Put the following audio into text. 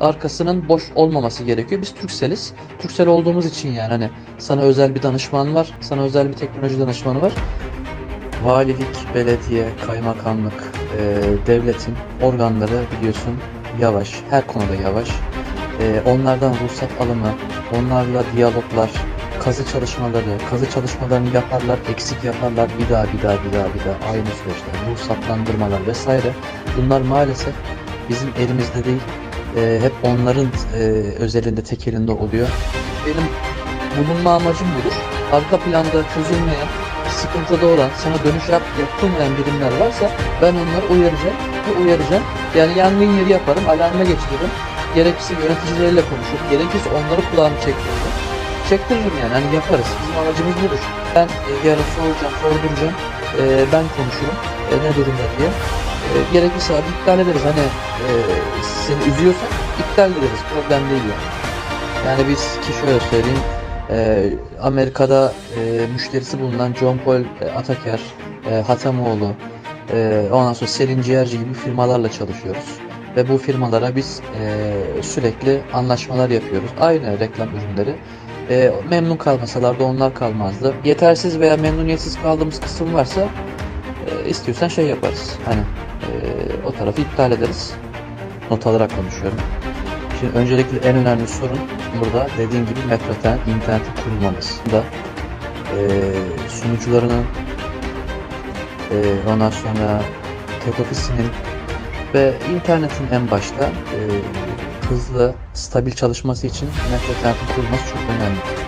arkasının boş olmaması gerekiyor. Biz Turkcell'iz. Turkcell olduğumuz için yani hani sana özel bir danışman var. Sana özel bir teknoloji danışmanı var. Valilik, belediye, kaymakamlık, e, devletin organları biliyorsun yavaş. Her konuda yavaş. E, onlardan ruhsat alımı, onlarla diyaloglar, kazı çalışmaları, kazı çalışmalarını yaparlar, eksik yaparlar, bir daha bir daha bir daha bir daha aynı süreçler, ruhsatlandırmalar vesaire. Bunlar maalesef bizim elimizde değil. E, hep onların e, özelinde, tek elinde oluyor. Benim bulunma amacım budur. Arka planda çözülmeyen, sıkıntıda olan, sana dönüş yap, yapılmayan birimler varsa ben onları uyaracağım ve uyaracağım. Yani yangın yeri yaparım, alarma geçiririm. Gerekirse yöneticileriyle konuşurum, gerekirse onları kulağını çektiririm. Çektiririm yani, hani yaparız. Bizim amacımız budur. Ben e, yarın soracağım, sorduracağım. E, ben konuşurum, e, ne durumda diye. Gerekirse iptal ederiz. Hani e, seni üzüyorsak iptal ederiz, problem değil yani. Yani biz ki şöyle söyleyeyim, e, Amerika'da e, müşterisi bulunan John Paul e, Ataker, e, Hatamoğlu, e, ondan sonra Selin Ciğerci gibi firmalarla çalışıyoruz. Ve bu firmalara biz e, sürekli anlaşmalar yapıyoruz. Aynı reklam ürünleri. E, memnun kalmasalar da onlar kalmazdı. Yetersiz veya memnuniyetsiz kaldığımız kısım varsa e, istiyorsan şey yaparız. Hani e, o tarafı iptal ederiz. Not alarak konuşuyorum. Şimdi öncelikle en önemli sorun burada dediğim gibi Metroten interneti kurulmamız. Da e, sunucularının e, ondan sonra tek ofisinin ve internetin en başta e, hızlı, stabil çalışması için Metroten'in kurulması çok önemli.